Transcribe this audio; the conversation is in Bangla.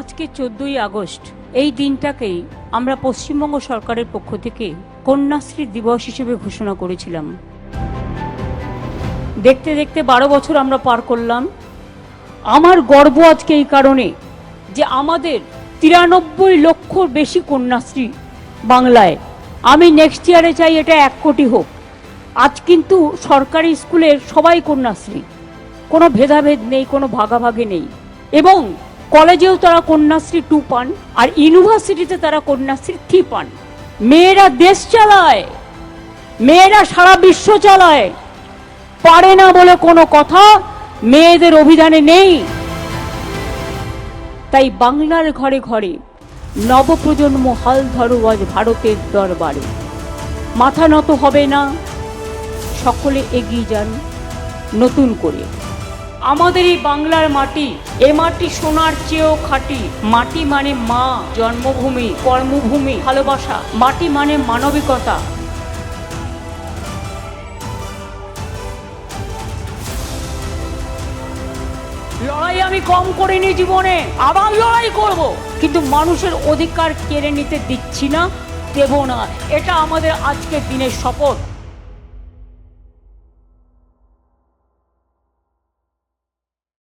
আজকে চোদ্দই আগস্ট, এই দিনটাকেই আমরা পশ্চিমবঙ্গ সরকারের পক্ষ থেকে কন্যাশ্রী দিবস হিসেবে ঘোষণা করেছিলাম। দেখতে দেখতে বারো বছর আমরা পার করলাম। আমার গর্ব আজকে এই কারণে যে আমাদের তিরানব্বই লক্ষর বেশি কন্যাশ্রী বাংলায়। আমি নেক্সট ইয়ারে চাই এটা এক কোটি হোক। আজ কিন্তু সরকারি স্কুলের সবাই কন্যাশ্রী। কোনো ভেদাভেদ নেই, কোনো ভাগাভাগি নেই। এবং কলেজেও তারা কন্যাশ্রী টু পান আর ইউনিভার্সিটিতে তারা কন্যাশ্রী থ্রি পান। মেয়েরা দেশ চালায়, মেয়েরা সারা বিশ্ব চালায়। পারে না বলে কোনো কথা, মেয়েদের অভিধানে নেই। তাই বাংলার ঘরে ঘরে নবপ্রজন্ম হাল ধরো আজ ভারতের দরবারে। মাথা নত হবে না, সকলে এগিয়ে যান নতুন করে। আমাদের এই বাংলার মাটি, এ মাটি সোনার চেয়েও খাঁটি। মাটি মানে মা, জন্মভূমি, কর্মভূমি, ভালোবাসা। মাটি মানে মানবিকতা। লড়াই আমি কম করিনি জীবনে, আবার লড়াই করব। কিন্তু মানুষের অধিকার কেড়ে নিতে দিচ্ছি না, দেব না। এটা আমাদের আজকের দিনের শপথ।